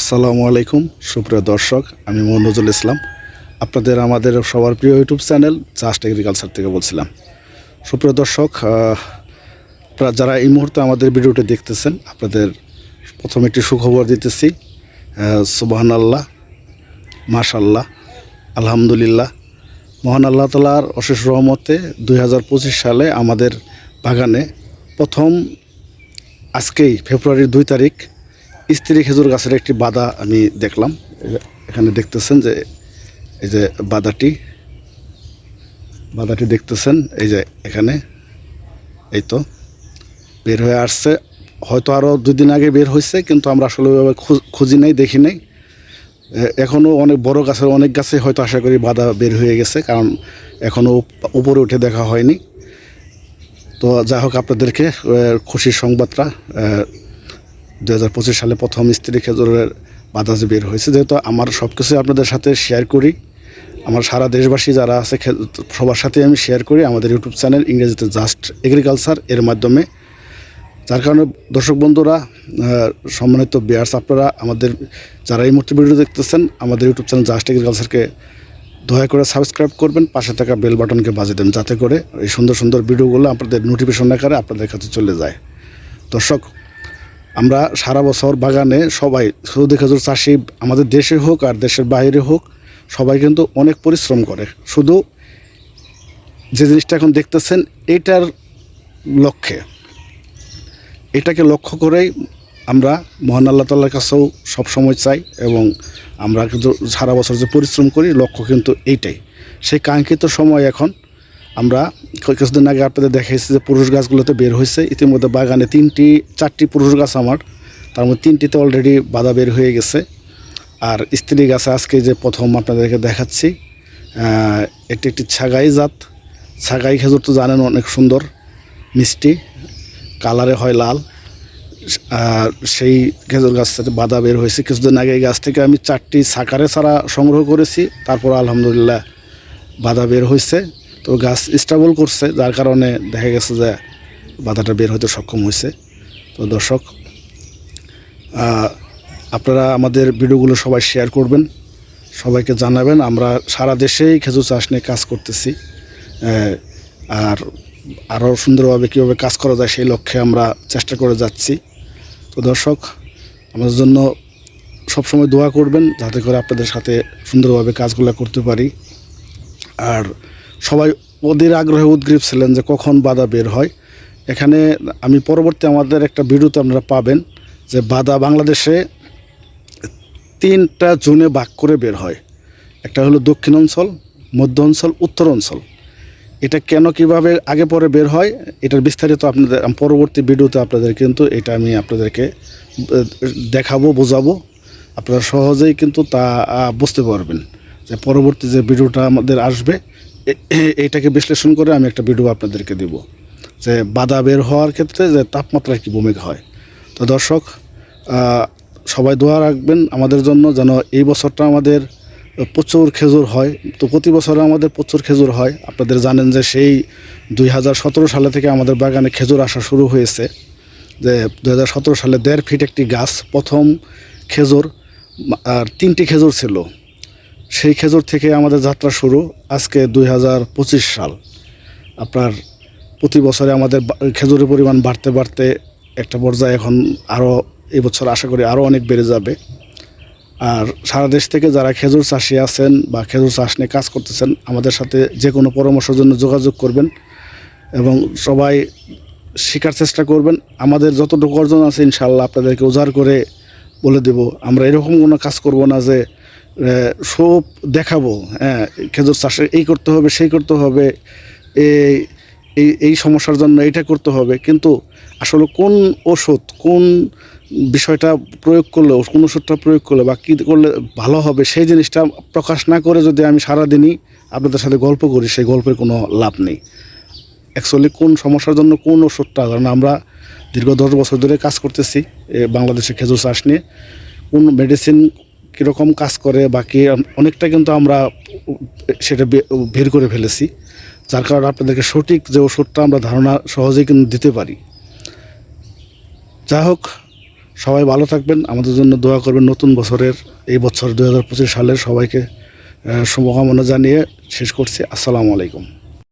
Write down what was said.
আসসালামু আলাইকুম, সুপ্রিয় দর্শক, আমি মনোজুল ইসলাম। আপনাদের আমাদের সবার প্রিয় ইউটিউব চ্যানেল জাস্ট এগ্রিকালচার থেকে বলছিলাম। সুপ্রিয় দর্শক আপনারা যারা এই মুহূর্তে আমাদের ভিডিওটি দেখতেছেন, আপনাদের প্রথমে একটি সুখবর দিতেছি। সুবাহান আল্লাহ মাশাল্লাহ, আলহামদুলিল্লাহ। মহান আল্লাহ তালার অশেষ রহমতে দুই হাজার পঁচিশ সালে আমাদের বাগানে প্রথম আজকেই ফেব্রুয়ারির দুই তারিখ স্ত্রী খেজুর গাছের একটি বাদা আমি দেখলাম। এখানে দেখতেছেন যে এই যে বাদাটি বাদাটি দেখতেছেন, এই যে এখানে, এই তো বের হয়ে আসছে। হয়তো আরও দুই দিন আগে বের হয়েছে, কিন্তু আমরা আসলে ওইভাবে খোঁজ- নাই, দেখি নাই। এখনও অনেক বড় গাছের অনেক গাছে হয়তো আশা করি বাধা বের হয়ে গেছে, কারণ এখনও উপরে উঠে দেখা হয়নি। তো যাই হোক, আপনাদেরকে খুশির সংবাদটা দু হাজার পঁচিশ সালে প্রথম স্ত্রী খেজুরের বাতাসে বের হয়েছে, যেহেতু আমার সব কিছু আপনাদের সাথে শেয়ার করি, আমার সারা দেশবাসী যারা আছে সবার সাথে আমি শেয়ার করি আমাদের ইউটিউব চ্যানেল ইংরেজিতে জাস্ট এগ্রিকালচার এর মাধ্যমে। যার কারণে দর্শক বন্ধুরা সম্মানিত বিয়ার্স আপনারা আমাদের যারা এই মুহূর্তে ভিডিও দেখতেছেন, আমাদের ইউটিউব চ্যানেল জাস্ট এগ্রিকালচারকে দয়া করে সাবস্ক্রাইব করবেন, পাশে থাকা বেল বাটনকে বাজিয়ে দেন যাতে করে এই সুন্দর সুন্দর ভিডিওগুলো আপনাদের নোটিফিকেশন আকারে আপনাদের কাছে চলে যায়। দর্শক আমরা সারা বছর বাগানে সবাই সৌদি খেজুর চাষি আমাদের দেশে হোক আর দেশের বাইরে হোক, সবাই কিন্তু অনেক পরিশ্রম করে। শুধু যে জিনিসটা এখন দেখতেছেন এইটার লক্ষ্যে। এটাকে লক্ষ্য করেই আমরা মহান আল্লাহ তাল্লার কাছেও সবসময় চাই এবং আমরা কিন্তু সারা বছর যে পরিশ্রম করি, লক্ষ্য কিন্তু এইটাই। সেই কাঙ্ক্ষিত সময় এখন আমরা কিছুদিন আগে আপনাদের দেখাইছি যে পুরুষ গাছগুলোতে বের হয়েছে ইতিমধ্যে বাগানে তিনটি, চারটি পুরুষ গাছ আমার। তার মধ্যে তিনটিতে অলরেডি বাধা বের হয়ে গেছে। আর স্ত্রী গাছে আজকে যে প্রথম আপনাদেরকে দেখাচ্ছি এটি একটি ছাগাই জাত। ছাগাই খেজুর তো জানেন অনেক সুন্দর, মিষ্টি, কালারে হয় লাল। আর সেই খেজুর গাছ থেকে বাধা বের হয়েছে। কিছুদিন আগে এই গাছ থেকে আমি চারটি সাকারে ছাড়া সংগ্রহ করেছি। তারপর আলহামদুলিল্লাহ বাধা বের হয়েছে। তো গাছ স্টেবল করছে, যার কারণে দেখা গেছে যে বাধাটা বের হতে সক্ষম হয়েছে তো দর্শক আপনারা আমাদের ভিডিওগুলো সবাই শেয়ার করবেন, সবাইকে জানাবেন। আমরা সারা দেশেই খেজুর চাষ নিয়ে কাজ করতেছি আর আরও সুন্দরভাবে কীভাবে কাজ করা যায় সেই লক্ষ্যে আমরা চেষ্টা করে যাচ্ছি। তো দর্শক, আমাদের জন্য সবসময় দোয়া করবেন, যাতে করে আপনাদের সাথে সুন্দরভাবে কাজগুলো করতে পারি। আর সবাই ওদের আগ্রহে উদ্গ্রীব ছিলেন যে কখন বাধা বের হয়। এখানে আমি পরবর্তী আমাদের একটা ভিডিওতে আপনারা পাবেন যে বাধা বাংলাদেশে তিনটা জুনে ভাগ করে বের হয়। একটা হলো দক্ষিণ অঞ্চল, মধ্য অঞ্চল, উত্তর অঞ্চল। এটা কেন কীভাবে আগে পরে বের হয়, এটার বিস্তারিত আপনাদের পরবর্তী ভিডিওতে আপনাদের কিন্তু এটা আমি আপনাদেরকে দেখাবো, বোঝাবো। আপনারা সহজেই কিন্তু তা বুঝতে পারবেন যে পরবর্তী যে ভিডিওটা আমাদের আসবে এইটাকে বিশ্লেষণ করে আমি একটা ভিডিও আপনাদেরকে দেব যে বাধা বের হওয়ার ক্ষেত্রে যে তাপমাত্রার কী ভূমিকা হয়। তো দর্শক সবাই দোয়া রাখবেন আমাদের জন্য যেন এই বছরটা আমাদের প্রচুর খেজুর হয়। তো প্রতি বছরে আমাদের প্রচুর খেজুর হয়। আপনাদের জানেন যে সেই দুই হাজার সতেরো সালে থেকে আমাদের বাগানে খেজুর আসা শুরু হয়েছে। যে দু হাজার সতেরো সালে দেড় ফিট একটি গাছ, প্রথম খেজুর, আর তিনটি খেজুর ছিল। সেই খেজুর থেকে আমাদের যাত্রা শুরু আজকে দুই হাজার পঁচিশ সাল। আপনার প্রতি বছরে আমাদের খেজুরের পরিমাণ বাড়তে বাড়তে একটা পর্যায়ে এখন আরও এবছর আশা করি আরও অনেক বেড়ে যাবে। আর সারা দেশ থেকে যারা খেজুর চাষি আছেন বা খেজুর চাষ নিয়ে কাজ করতেছেন, আমাদের সাথে যে কোনো পরামর্শের জন্য যোগাযোগ করবেন এবং সবাই শেখার চেষ্টা করবেন। আমাদের যতটুকু অর্জন আছে ইনশাল্লাহ আপনাদেরকে উজাড় করে বলে দেব। আমরা এরকম কোনো কাজ করব না যে সব দেখাবো হ্যাঁ খেজুর চাষে, এই করতে হবে, সেই করতে হবে এই এই এই সমস্যার জন্য এইটা করতে হবে, কিন্তু আসলে কোন ওষুধ, কোন বিষয়টা প্রয়োগ করলে, কোন ওষুধটা প্রয়োগ করলে বা কী করলে ভালো হবে, সেই জিনিসটা প্রকাশ না করে যদি আমি সারাদিনই আপনাদের সাথে গল্প করি, সেই গল্পের কোনো লাভ নেই। অ্যাকচুয়ালি কোন সমস্যার জন্য কোন ওষুধটা, কারণ আমরা দীর্ঘ দশ বছর ধরে কাজ করতেছি বাংলাদেশে খেজুর চাষ নিয়ে, কোন মেডিসিন কীরকম কাজ করে, বাকি অনেকটা কিন্তু আমরা সেটা বের করে ফেলেছি। যার কারণে আপনাদেরকে সঠিক যে ওষুধটা আমরা ধারণা সহজেই কিন্তু দিতে পারি। যা হোক, সবাই ভালো থাকবেন। আমাদের জন্য দোয়া করবেন নতুন বছরের, এই বছর দু হাজার পঁচিশ সালের সবাইকে শুভকামনা জানিয়ে শেষ করছি। আসসালামু আলাইকুম।